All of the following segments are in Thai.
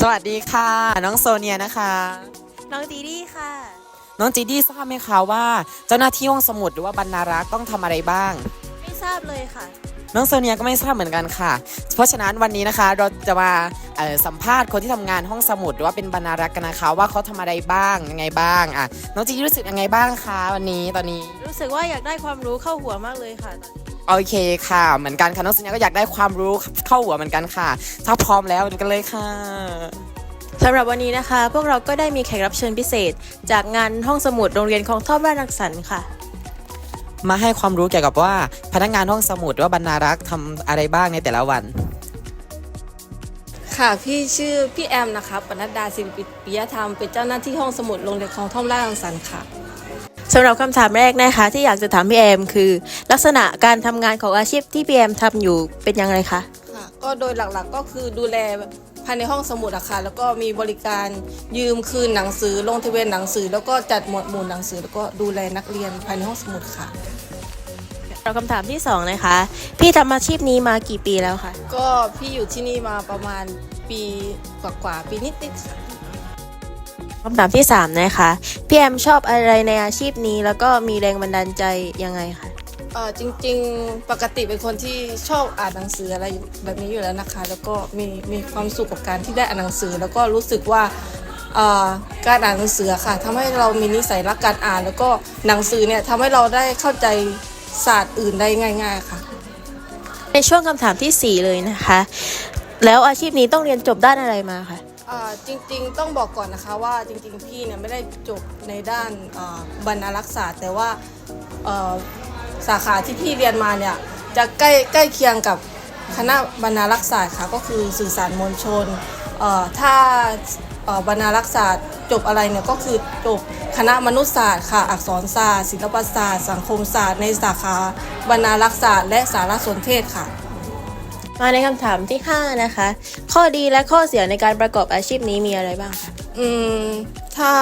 สวัสดีค่ะ น้องโซเนียนะคะ น้องดีดีค่ะ น้องจีดี้ทราบไหมคะว่า เจ้าหน้าที่ห้องสมุดหรือว่าบรรณารักษ์ต้องทำอะไรบ้าง ไม่ทราบเลยค่ะ น้องโซเนียก็ไม่ทราบเหมือนกันค่ะ เพราะฉะนั้นวันนี้นะคะเราจะมาเอ่อสัมภาษณ์คนที่ทำงานห้องสมุดหรือว่าเป็นบรรณารักษ์กันนะคะ ว่าเขาทำอะไรบ้างยังไงบ้างอะน้องจีดี้รู้สึกยังไงบ้างคะวันนี้ตอนนี้ รู้สึกว่าอยากได้ความรู้เข้าหัวมากเลยค่ะ โอเคค่ะ เหมือนกันค่ะน้องโซเนียก็อยากได้ความรู้เข้าหัวเหมือนกันค่ะ ถ้าพร้อมแล้วดูกันเลยค่ะสำหรับวันนี้นะคะ พวกเราก็ได้มีแขกรับเชิญพิเศษ จากงานห้องสมุดโรงเรียนคลองท่อมราชรังสรรค์ค่ะ มาให้ความรู้เกี่ยวกับว่าพนักงานห้องสมุดหรือว่าบรรณารักษ์ทำอะไรบ้างในแต่ละวัน ค่ะพี่ชื่อพี่แอมนะคะปนัดดาศิริปิยธรรมเป็นเจ้าหน้าที่ห้องสมุดโรงเรียนคลองท่อมราชรังสรรค์ค่ะ สำหรับคำถามแรกนะคะที่อยากจะถามพี่แอมคือ ลักษณะการทำงานของอาชีพที่พี่แอมทำอยู่เป็นยังไงคะค่ะ ก็โดยหลักๆก็คือดูแลภายในห้องสมุดอะค่ะแล้วก็มีบริการยืมคืนหนังสือลงทะเบียนหนังสือ แล้วก็จัดหมวดหมู่หนังสือ แล้วก็ดูแลนักเรียนภายในห้องสมุดค่ะ เราคำถามที่สองนะคะ พี่ทำอาชีพนี้มากี่ปีแล้วคะก็พี่อยู่ที่นี่มาประมาณปีกว่าๆปีนิดๆค่ะ คำถามที่สามนะคะ พี่แอมชอบอะไรในอาชีพนี้ แล้วก็มีแรงบันดาลใจยังไงคะเออจริง ๆ ปกติเป็นคนที่ชอบอ่านหนังสืออะไรแบบนี้อยู่แล้วนะคะ แล้วก็มีมีความสุขกับการที่ได้อ่านหนังสือ แล้วก็รู้สึกว่าเอ่อการอ่านหนังสือค่ะทำให้เรามีนิสัยรักการอ่าน แล้วก็หนังสือเนี่ยทำให้เราได้เข้าใจศาสตร์อื่นได้ง่าย ๆค่ะ ในช่วงคำถามที่สี่เลยนะคะ แล้วอาชีพนี้ต้องเรียนจบด้านอะไรมาคะ อ่าจริงๆต้องบอกก่อนนะคะว่าจริงๆพี่เนี่ยไม่ได้จบในด้านอ่าบรรณารักษาแต่ว่าเอ่อสาขาที่พี่เรียนมาเนี่ยจะใกล้ใกล้เคียงกับคณะบรรณารักษาค่ะก็คือสื่อสารมวลชนเอ่อถ้าเอ่อบรรณารักษาจบอะไรเนี่ยก็คือจบคณะมนุษยศาสตร์ค่ะอักษรศาสตร์ศิลปศาสตร์ สังคมศาสตร์ในสาขาบรรณารักษาและสารสนเทศค่ะ มาในคำถามที่ 5 นะคะ ข้อดีและข้อเสียในการประกอบอาชีพนี้มีอะไรบ้างคะอืมถ้า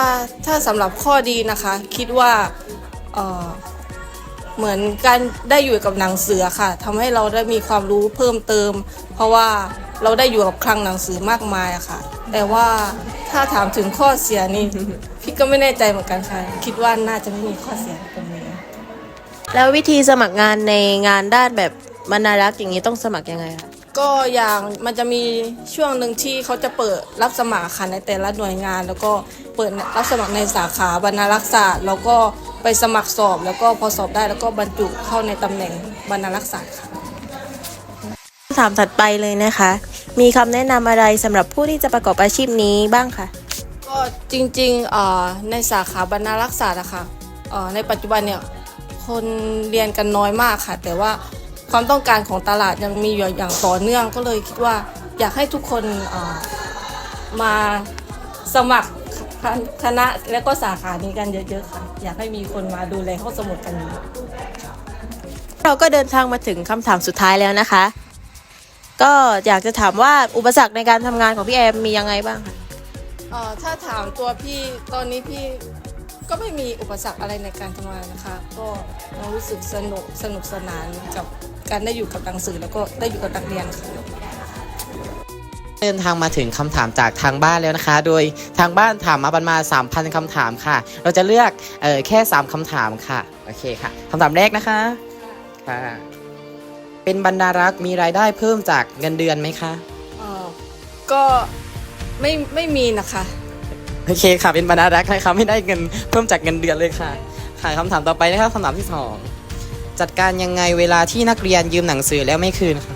ถ้าสำหรับข้อดีนะคะ คิดว่าเอ่อเหมือนการได้อยู่กับหนังสือค่ะทำให้เราได้มีความรู้เพิ่มเติม เพราะว่าเราได้อยู่กับคลังหนังสือมากมายอะค่ะ แต่ว่าถ้าถามถึงข้อเสียนี่ พี่ก็ไม่แน่ใจเหมือนกันค่ะ คิดว่าน่าจะไม่มีข้อเสียตรงนี้ แล้ววิธีสมัครงานในงานด้านแบบ บรรณารักษ์อย่างนี้ต้องสมัครยังไงคะ ก็อย่างมันจะมีช่วงหนึ่งที่เขาจะเปิดรับสมัครค่ะในแต่ละหน่วยงาน แล้วก็เปิดรับสมัครในสาขาบรรณารักษาแล้วก็ไปสมัครสอบ แล้วก็พอสอบได้แล้วก็บรรจุเข้าในตำแหน่งบรรณารักษาค่ะ คำถามถัดไปเลยนะคะ มีคำแนะนำอะไรสำหรับผู้ที่จะประกอบอาชีพนี้บ้างคะก็จริงๆเอ่อในสาขาบรรณารักษาอะค่ะเอ่อในปัจจุบันเนี่ยคนเรียนกันน้อยมากค่ะ แต่ว่า ความต้องการของตลาดยังมีอยู่อย่างต่อเนื่องก็เลยคิดว่าอยากให้ทุกคนเอ่อมาสมัครคณะและก็สาขานี้กันเยอะๆค่ะ อยากให้มีคนมาดูแลห้องสมุดกันเยอะเราก็เดินทางมาถึงคำถามสุดท้ายแล้วนะคะ ก็อยากจะถามว่าอุปสรรคในการทำงานของพี่แอมมียังไงบ้างคะเอ่อถ้าถามตัวพี่ตอนนี้พี่ก็ไม่มีอุปสรรคอะไรในการทำงานนะคะ ก็รู้สึกสนุกสนุกสนานกับ การได้อยู่กับหนังสือแล้วก็ได้อยู่กับนักเรียนค่ะเดินทางมาถึงคำถามจากทางบ้านแล้วนะคะ โดยทางบ้านถามมาประมาณ 3,000คำถามค่ะ เราจะเลือกเออแค่ 3คำถามค่ะ โอเคค่ะคำถามแรกนะคะ ค่ะ เป็นบรรณารักษ์มีรายได้เพิ่มจากเงินเดือนไหมคะเอ่อก็ไม่ไม่มีนะคะ โอเคค่ะ เป็นบรรณารักษ์นะคะ ไม่ได้เงินเพิ่มจากเงินเดือนเลยค่ะ ค่ะคำถามต่อไปนะครับคำถามที่สอง จัดการยังไงเวลาที่นักเรียนยืมหนังสือแล้วไม่คืนค่ะ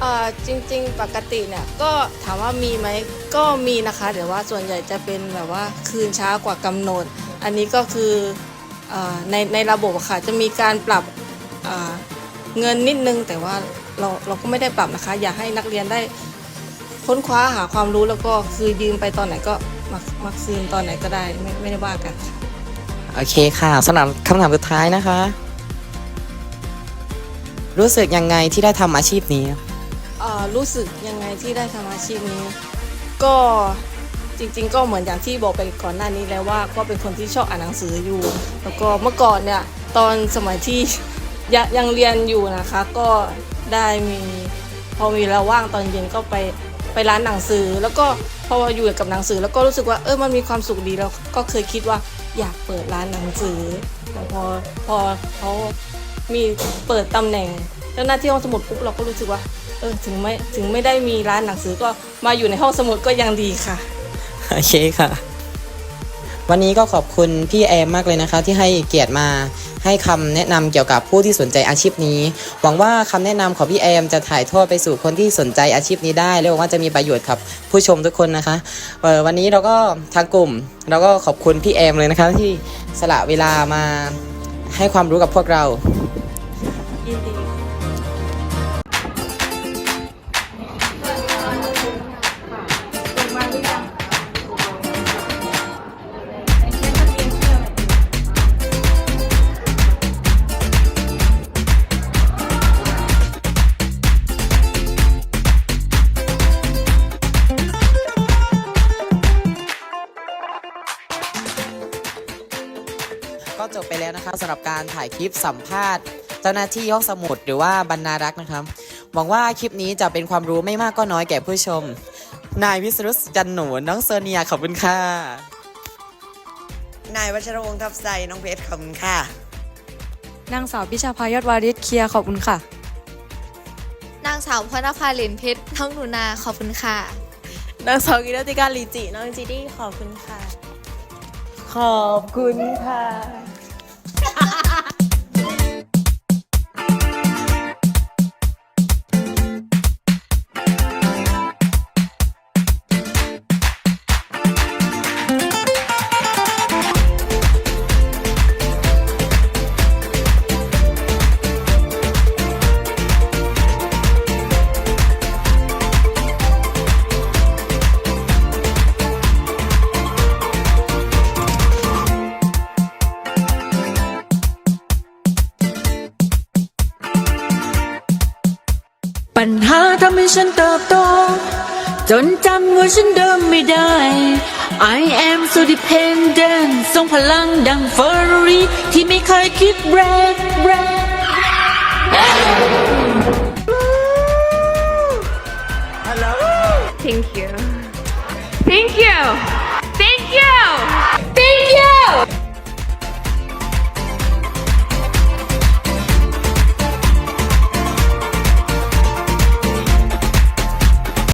เอ่อจริงๆ ปกติเนี่ยก็ถามว่ามีไหมก็มีนะคะแต่ว่าส่วนใหญ่จะเป็นแบบว่าคืนช้ากว่ากำหนด อันนี้ก็คือเออในในระบบอะค่ะจะมีการปรับเอ่อเงินนิดนึง แต่ว่าเราเราก็ไม่ได้ปรับนะคะ อยากให้นักเรียนได้ค้นคว้าหาความรู้แล้วก็คือยืมไปตอนไหนก็มามาคืนตอนไหนก็ได้ไม่ไม่ได้ว่ากันค่ะ โอเคค่ะสำหรับคำถามสุดท้ายนะคะ รู้สึกยังไงที่ได้ทำอาชีพนี้ เอ่อรู้สึกยังไงที่ได้ทำอาชีพนี้ ก็จริงๆ ก็เหมือนอย่างที่บอกไปก่อนหน้านี้แล้วว่า ก็เป็นคนที่ชอบอ่านหนังสืออยู่ แล้วก็เมื่อก่อนเนี่ยตอนสมัยที่ยังยังเรียนอยู่นะคะ ก็ได้มีพอมีเวลาว่างตอนเย็นก็ไปไปร้านหนังสือ แล้วก็พออยู่กับหนังสือ แล้วก็รู้สึกว่าเออมันมีความสุขดีแล้วก็เคยคิดว่าอยากเปิดร้านหนังสือแต่พอพอเขา มีเปิดตำแหน่งเจ้าหน้าที่ห้องสมุดปุ๊บเราก็รู้สึกว่า เออถึงไม่ถึงไม่ได้มีร้านหนังสือก็มาอยู่ในห้องสมุดก็ยังดีค่ะ โอเคค่ะ วันนี้ก็ขอบคุณพี่แอมมากเลยนะคะ ที่ให้เกียรติมาให้คำแนะนำเกี่ยวกับผู้ที่สนใจอาชีพนี้ หวังว่าคำแนะนำของพี่แอมจะถ่ายทอดไปสู่คนที่สนใจอาชีพนี้ได้ และหวังว่าจะมีประโยชน์กับผู้ชมทุกคนนะคะออวันนี้เราก็ทางกลุ่มเราก็ขอบคุณพี่แอมเลยนะคะที่สละเวลามาให้ความรู้กับพวกเรา แล้วนะคะสำหรับการถ่ายคลิปสัมภาษณ์ เจ้าหน้าที่ห้องสมุดหรือว่าบรรณารักษ์นะครับหวังว่าคลิปนี้จะเป็นความรู้ไม่มากก็น้อยแก่ผู้ชม นายวิสรุตจันหนูน้องเซอร์เนียขอบคุณค่ะ นายวัชรวงศ์ทับไซน้องเพชรขอบคุณค่ะ นางสาวพิชาพายอดวาริศเคลียร์ขอบคุณค่ะ นางสาวพรณภาเหรียญเพชรน้องหนูนาขอบคุณค่ะ นางสาวกิรติการลีจิน้องจีดี้ขอบคุณค่ะ ขอบคุณค่ะาทำให้ฉันเติบโต จนจำว่าฉันเดิมไม่ได้ I am so dependent ทรงพลังดังเฟอร์รี่ ที่ไม่เคยคิดแบรกแบรก Thank you Thank you Thank you